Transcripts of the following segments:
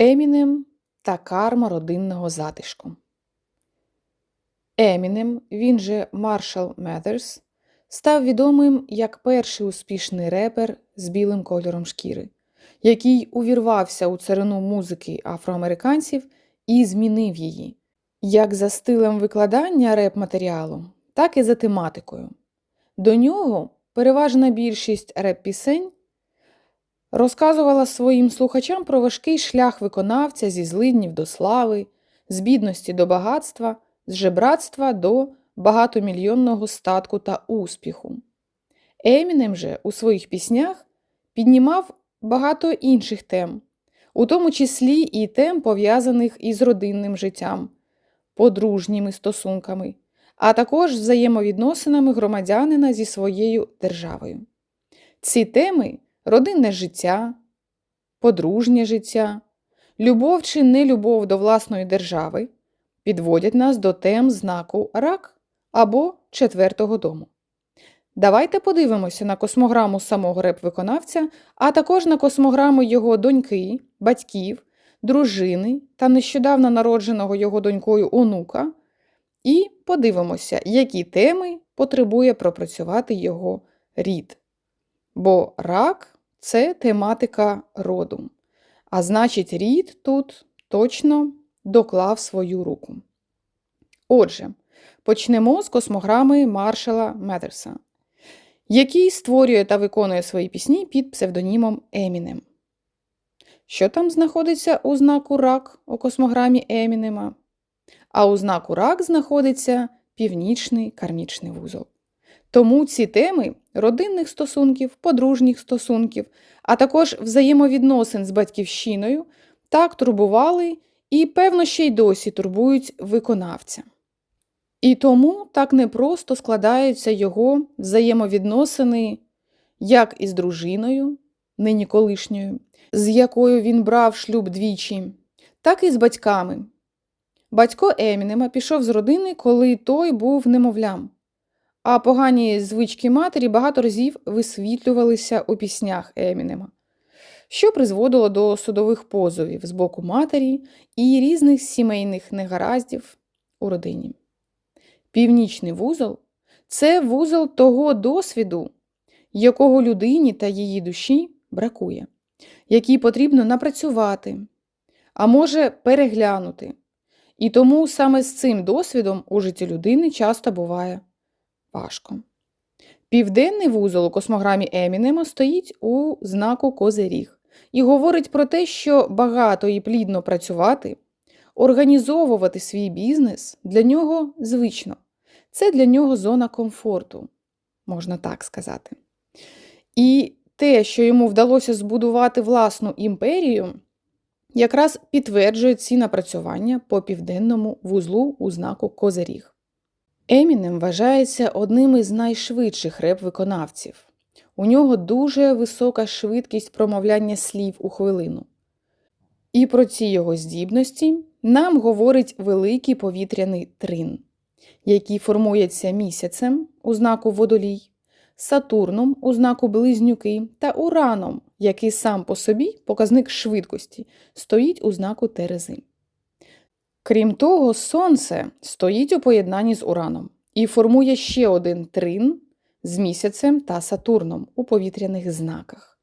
Емінем та карма родинного затишку. Емінем, він же Маршал Метерс, став відомим як перший успішний репер з білим кольором шкіри, який увірвався у царину музики афроамериканців і змінив її, як за стилем викладання реп-матеріалу, так і за тематикою. До нього переважна більшість реп-пісень розказувала своїм слухачам про важкий шлях виконавця зі злиднів до слави, з бідності до багатства, з жебратства до багатомільйонного статку та успіху. Емінем же у своїх піснях піднімав багато інших тем, у тому числі і тем, пов'язаних із родинним життям, подружніми стосунками, а також взаємовідносинами громадянина зі своєю державою. Ці теми родинне життя, подружнє життя, любов чи нелюбов до власної держави підводять нас до тем знаку рак або четвертого дому. Давайте подивимося на космограму самого реп-виконавця, а також на космограму його доньки, батьків, дружини та нещодавно народженого його донькою онука, і подивимося, які теми потребує пропрацювати його рід. Бо рак це тематика роду. А значить, рід тут точно доклав свою руку. Отже, почнемо з космограми Маршала Метерса, який створює та виконує свої пісні під псевдонімом Емінем. Що там знаходиться у знаку рак у космограмі Емінема? А у знаку рак знаходиться північний кармічний вузол. Тому ці теми родинних стосунків, подружніх стосунків, а також взаємовідносин з батьківщиною так турбували і, певно, ще й досі турбують виконавця. І тому так непросто складаються його взаємовідносини як із дружиною, нині колишньою, з якою він брав шлюб двічі, так і з батьками. Батько Емінема пішов з родини, коли той був немовлям а погані звички матері багато разів висвітлювалися у піснях Емінема, що призводило до судових позовів з боку матері і різних сімейних негараздів у родині. Північний вузол це вузол того досвіду, якого людині та її душі бракує, який потрібно напрацювати, а може переглянути. І тому саме з цим досвідом у житті людини часто буває важко. Південний вузол у космограмі Емінема стоїть у знаку Козиріг і говорить про те, що багато і плідно працювати, організовувати свій бізнес для нього звично. Це для нього зона комфорту, можна так сказати. І те, що йому вдалося збудувати власну імперію, якраз підтверджує ці напрацювання по південному вузлу у знаку Козиріг. Емінем вважається одним із найшвидших реп-виконавців. У нього дуже висока швидкість промовляння слів у хвилину. І про ці його здібності нам говорить великий повітряний трин, який формується місяцем у знаку водолій, Сатурном у знаку близнюки та Ураном, який сам по собі показник швидкості, стоїть у знаку Терези. Крім того, Сонце стоїть у поєднанні з Ураном і формує ще один трин з місяцем та Сатурном у повітряних знаках.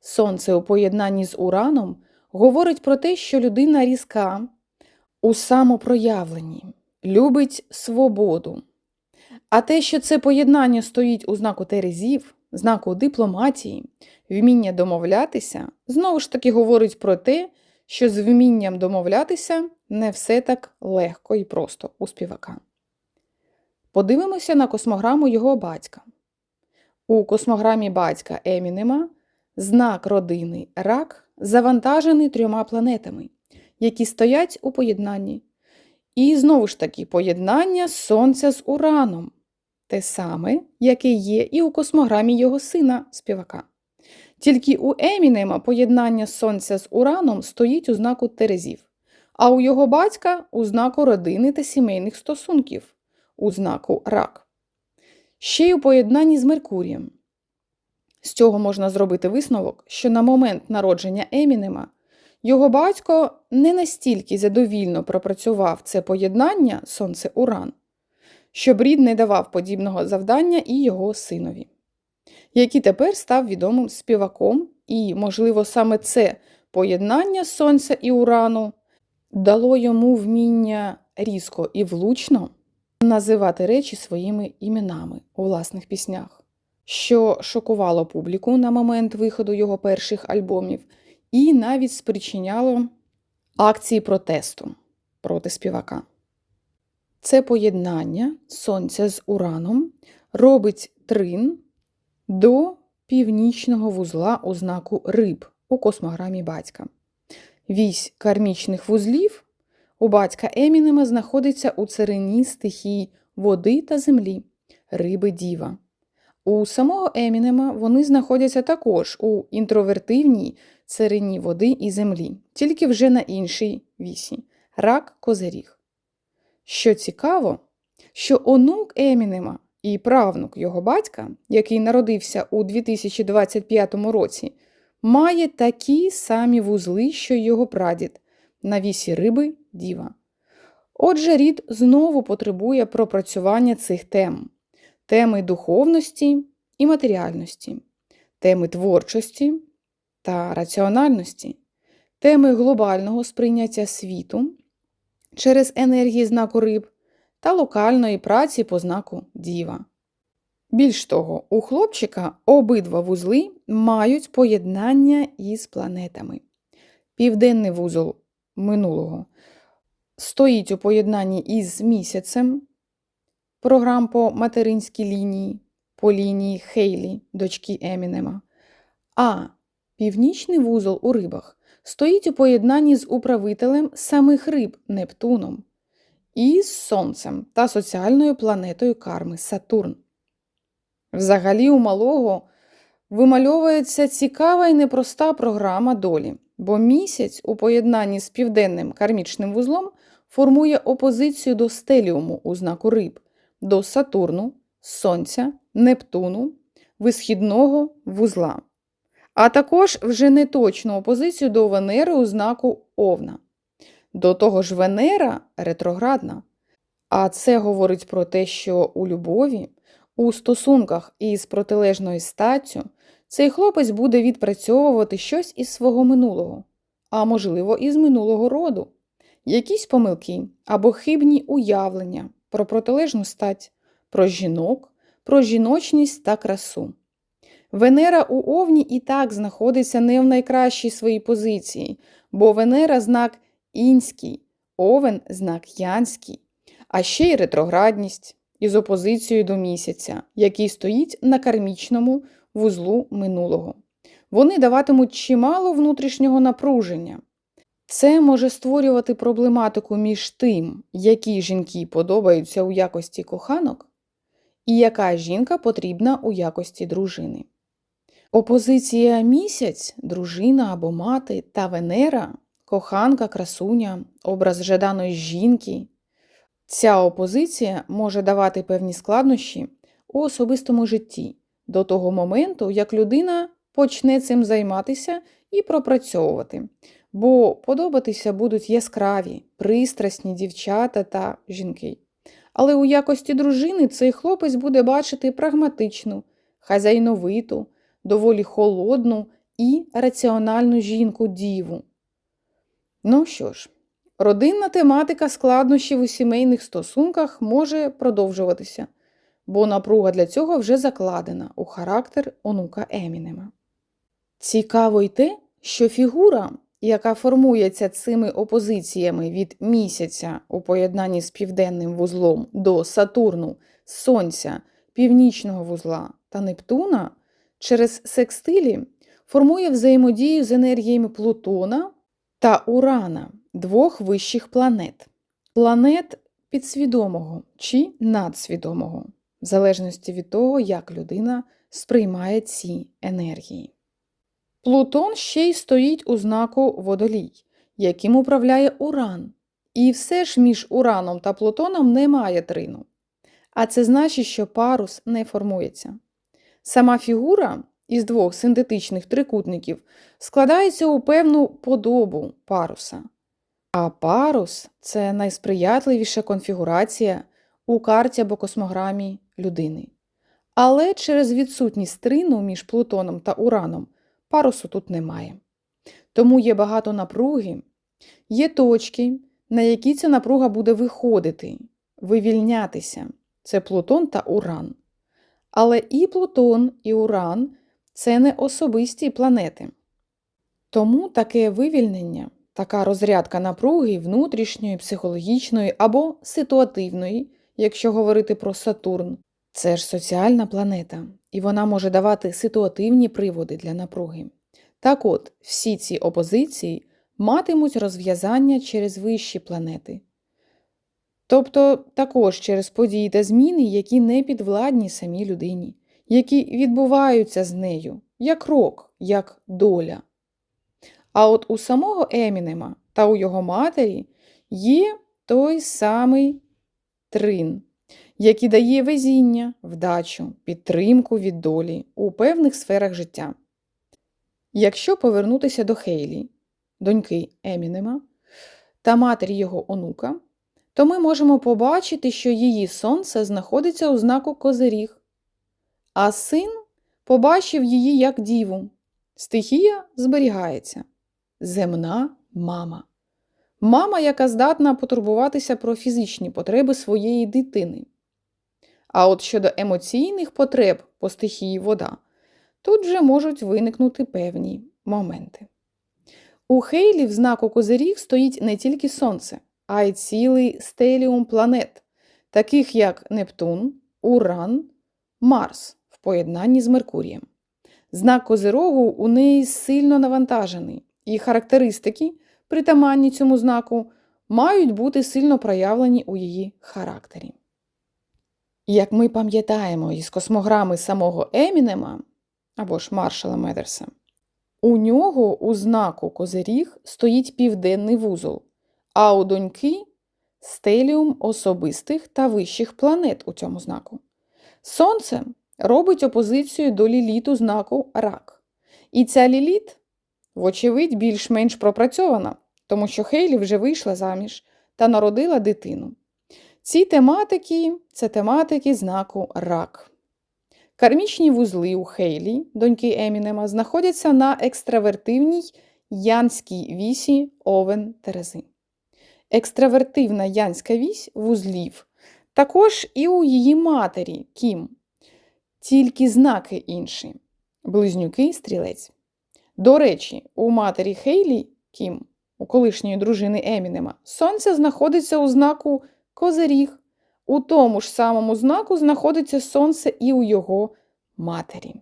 Сонце у поєднанні з Ураном говорить про те, що людина різка у самопроявленні, любить свободу. А те, що це поєднання стоїть у знаку Терезів, знаку дипломатії, вміння домовлятися, знову ж таки говорить про те, що з вмінням домовлятися не все так легко і просто у співака. Подивимося на космограму його батька. У космограмі батька Емінема знак родини рак завантажений трьома планетами, які стоять у поєднанні. І знову ж таки поєднання Сонця з Ураном, те саме, яке є і у космограмі його сина співака. Тільки у Емінема поєднання Сонця з Ураном стоїть у знаку Терезів, а у його батька у знаку родини та сімейних стосунків, у знаку рак. Ще й у поєднанні з Меркурієм. З цього можна зробити висновок, що на момент народження Емінема його батько не настільки задовільно пропрацював це поєднання Сонце-Уран, щоб рід не давав подібного завдання і його синові, який тепер став відомим співаком, і, можливо, саме це поєднання Сонця і Урану дало йому вміння різко і влучно називати речі своїми іменами у власних піснях, що шокувало публіку на момент виходу його перших альбомів, і навіть спричиняло акції протесту проти співака. Це поєднання сонця з ураном робить трин до північного вузла у знаку риб у космограмі батька. Вісь кармічних вузлів у батька Емінема знаходиться у царині стихій води та землі, риби діва. У самого Емінема вони знаходяться також у інтровертивній царині води і землі, тільки вже на іншій вісі рак козиріг. Що цікаво, що онук Емінема і правнук його батька, який народився у 2025 році, має такі самі вузли, що й його прадід на вісі риби діва. Отже, рід знову потребує пропрацювання цих тем: теми духовності і матеріальності, теми творчості та раціональності, теми глобального сприйняття світу через енергії знаку риб та локальної праці по знаку діва. Більш того, у хлопчика обидва вузли мають поєднання із планетами. Південний вузол минулого стоїть у поєднанні із місяцем програм по материнській лінії, по лінії Хейлі, дочки Емінема, а північний вузол у рибах стоїть у поєднанні з управителем самих риб Нептуном і з Сонцем та соціальною планетою карми Сатурн. Взагалі, у малого вимальовується цікава і непроста програма долі, бо місяць у поєднанні з південним кармічним вузлом формує опозицію до стеліуму у знаку риб, до Сатурну, Сонця, Нептуну, висхідного вузла, а також вже неточну опозицію до Венери у знаку Овна. До того ж, Венера ретроградна. А це говорить про те, що у любові, у стосунках із протилежною статтю цей хлопець буде відпрацьовувати щось із свого минулого, а можливо, із минулого роду, якісь помилки або хибні уявлення про протилежну стать, про жінок, про жіночність та красу. Венера у Овні і так знаходиться не в найкращій своїй позиції, бо Венера знак інський, овен знак янський, а ще й ретроградність із опозицією до місяця, який стоїть на кармічному вузлу минулого. Вони даватимуть чимало внутрішнього напруження. Це може створювати проблематику між тим, які жінки подобаються у якості коханок, і яка жінка потрібна у якості дружини. Опозиція місяць, дружина або мати та Венера коханка, красуня, образ жаданої жінки. Ця опозиція може давати певні складнощі у особистому житті до того моменту, як людина почне цим займатися і пропрацьовувати, бо подобатися будуть яскраві, пристрасні дівчата та жінки. Але у якості дружини цей хлопець буде бачити прагматичну, хазяйновиту, доволі холодну і раціональну жінку діву. Ну що ж, родинна тематика складнощів у сімейних стосунках може продовжуватися, бо напруга для цього вже закладена у характер онука Емінема. Цікаво й те, що фігура, яка формується цими опозиціями від місяця у поєднанні з південним вузлом до Сатурну, Сонця, Північного вузла та Нептуна, через секстилі формує взаємодію з енергіями Плутона та Урана двох вищих планет, планет підсвідомого чи надсвідомого, в залежності від того, як людина сприймає ці енергії. Плутон ще й стоїть у знаку водолій, яким управляє Уран. І все ж між Ураном та Плутоном немає трину. А це значить, що парус не формується. Сама фігура, із двох синтетичних трикутників складається у певну подобу паруса. А парус це найсприятливіша конфігурація у карті або космограмі людини. Але через відсутність трину між Плутоном та Ураном парусу тут немає. Тому є багато напруги, є точки, на які ця напруга буде виходити, вивільнятися. Це Плутон та Уран. Але і Плутон, і Уран це не особисті планети. Тому таке вивільнення, така розрядка напруги внутрішньої, психологічної або ситуативної, якщо говорити про Сатурн, це ж соціальна планета, і вона може давати ситуативні приводи для напруги. Так от, всі ці опозиції матимуть розв'язання через вищі планети. Тобто також через події та зміни, які не підвладні самій людині, які відбуваються з нею, як рок, як доля. А от у самого Емінема та у його матері є той самий трин, який дає везіння, вдачу, підтримку від долі у певних сферах життя. Якщо повернутися до Хейлі, доньки Емінема та матері його онука, то ми можемо побачити, що її сонце знаходиться у знаку Козиріг, а син побачив її як діву. Стихія зберігається. Земна мама. Мама, яка здатна потурбуватися про фізичні потреби своєї дитини. А от щодо емоційних потреб по стихії вода, тут же можуть виникнути певні моменти. У Хейлі в знаку Козиріг стоїть не тільки Сонце, а й цілий стеліум планет, таких як Нептун, Уран, Марс в поєднанні з Меркурієм. Знак Козирогу у неї сильно навантажений, і характеристики, притаманні цьому знаку, мають бути сильно проявлені у її характері. Як ми пам'ятаємо із космограми самого Емінема або ж Маршала Медерса, у нього у знаку Козиріг стоїть південний вузол, а у доньки стеліум особистих та вищих планет у цьому знаку. Сонце робить опозицію до ліліту знаку рак. І ця ліліт, вочевидь, більш-менш пропрацьована, тому що Хейлі вже вийшла заміж та народила дитину. Ці тематики це тематики знаку рак. Кармічні вузли у Хейлі, доньки Емінема, знаходяться на екстравертивній янській вісі Овен Терези. Екстравертивна янська вісь вузлів також і у її матері Кім, тільки знаки інші близнюки стрілець. До речі, у матері Хейлі Кім, у колишньої дружини Емінема, сонце знаходиться у знаку Козиріг. У тому ж самому знаку знаходиться сонце і у його матері.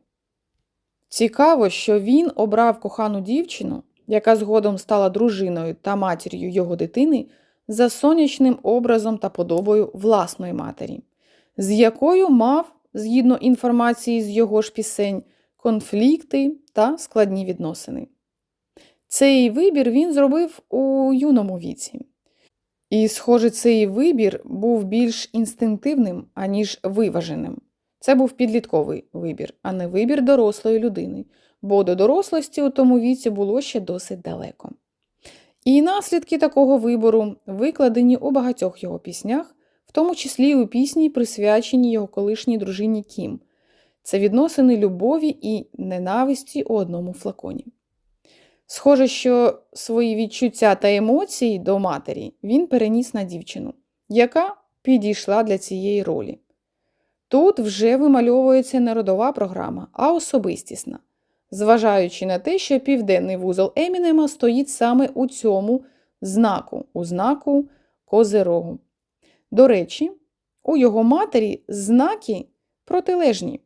Цікаво, що він обрав кохану дівчину, яка згодом стала дружиною та матір'ю його дитини, за сонячним образом та подобою власної матері, з якою мав, згідно інформації з його ж пісень, конфлікти та складні відносини. Цей вибір він зробив у юному віці. І, схоже, цей вибір був більш інстинктивним, аніж виваженим. Це був підлітковий вибір, а не вибір дорослої людини, бо до дорослості у тому віці було ще досить далеко. І наслідки такого вибору викладені у багатьох його піснях, тому числі у пісні, присвяченій його колишній дружині Кім. Це відносини любові і ненависті у одному флаконі. Схоже, що свої відчуття та емоції до матері він переніс на дівчину, яка підійшла для цієї ролі. Тут вже вимальовується не родова програма, а особистісна, зважаючи на те, що південний вузол Емінема стоїть саме у цьому знаку, у знаку Козирогу. До речі, у його матері знаки протилежні.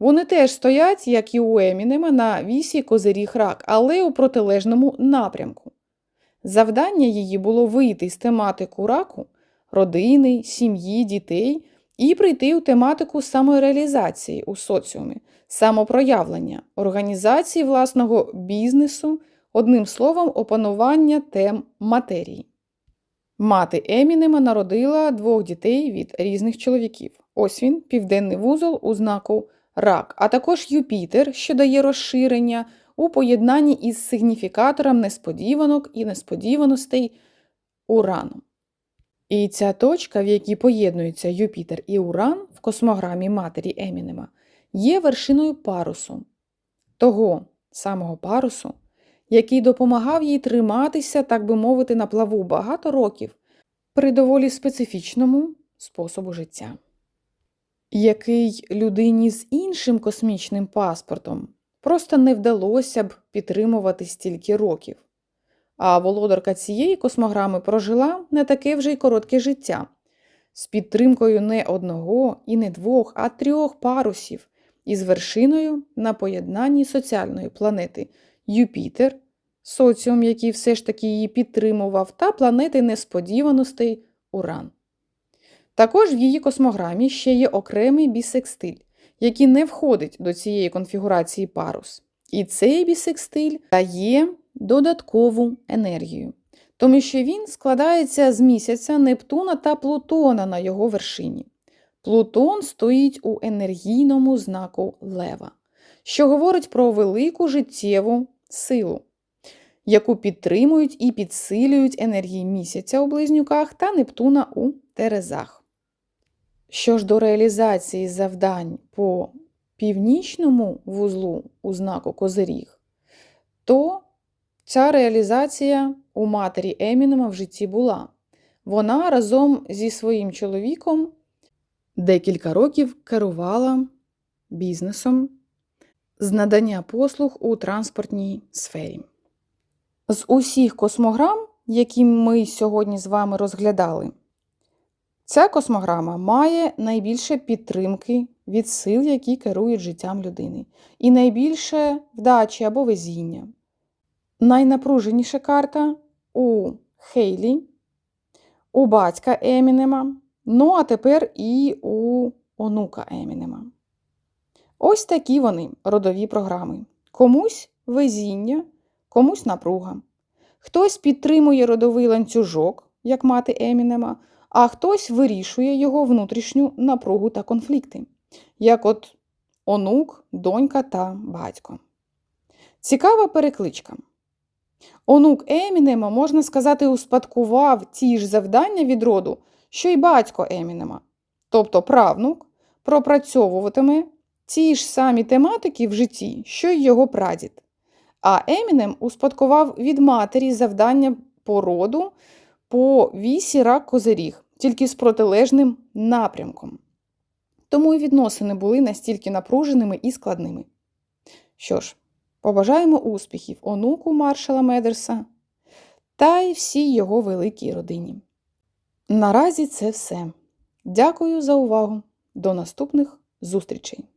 Вони теж стоять, як і у Емінема, на вісі козиріг рак, але у протилежному напрямку. Завдання її було вийти з тематику раку, родини, сім'ї, дітей і прийти у тематику самореалізації у соціумі, самопроявлення, організації власного бізнесу, одним словом, опанування тем матерії. Мати Емінема народила двох дітей від різних чоловіків. Ось він, південний вузол у знаку рак, а також Юпітер, що дає розширення у поєднанні із сигніфікатором несподіванок і несподіваностей Урану. І ця точка, в якій поєднуються Юпітер і Уран в космограмі матері Емінема, є вершиною парусу, того самого парусу, який допомагав їй триматися, так би мовити, на плаву багато років при доволі специфічному способу життя, який людині з іншим космічним паспортом просто не вдалося б підтримувати стільки років. А володарка цієї космограми прожила не таке вже й коротке життя з підтримкою не одного і не двох, а трьох парусів із вершиною на поєднанні соціальної планети Юпітер, соціум, який все ж таки її підтримував, та планети несподіваностей Уран. Також в її космограмі ще є окремий бісекстиль, який не входить до цієї конфігурації парус. І цей бісекстиль дає додаткову енергію, тому що він складається з місяця Нептуна та Плутона на його вершині. Плутон стоїть у енергійному знаку Лева, що говорить про велику життєву силу, яку підтримують і підсилюють енергії місяця у близнюках та Нептуна у Терезах. Що ж до реалізації завдань по північному вузлу у знаку Козиріг, то ця реалізація у матері Емінема в житті була. Вона разом зі своїм чоловіком декілька років керувала бізнесом з надання послуг у транспортній сфері. З усіх космограм, які ми сьогодні з вами розглядали, ця космограма має найбільше підтримки від сил, які керують життям людини, і найбільше вдачі або везіння. Найнапруженіша карта у Хейлі, у батька Емінема, ну а тепер і у онука Емінема. Ось такі вони родові програми. Комусь везіння, комусь напруга. Хтось підтримує родовий ланцюжок, як мати Емінема, а хтось вирішує його внутрішню напругу та конфлікти, як от онук, донька та батько. Цікава перекличка. Онук Емінема, можна сказати, успадкував ті ж завдання від роду, що й батько Емінема. Тобто правнук пропрацьовуватиме ті ж самі тематики в житті, що й його прадід. А Емінем успадкував від матері завдання по роду по вісі рак козиріг, тільки з протилежним напрямком. Тому і відносини були настільки напруженими і складними. Що ж, побажаємо успіхів онуку маршала Медерса та й всій його великій родині. Наразі це все. Дякую за увагу. До наступних зустрічей!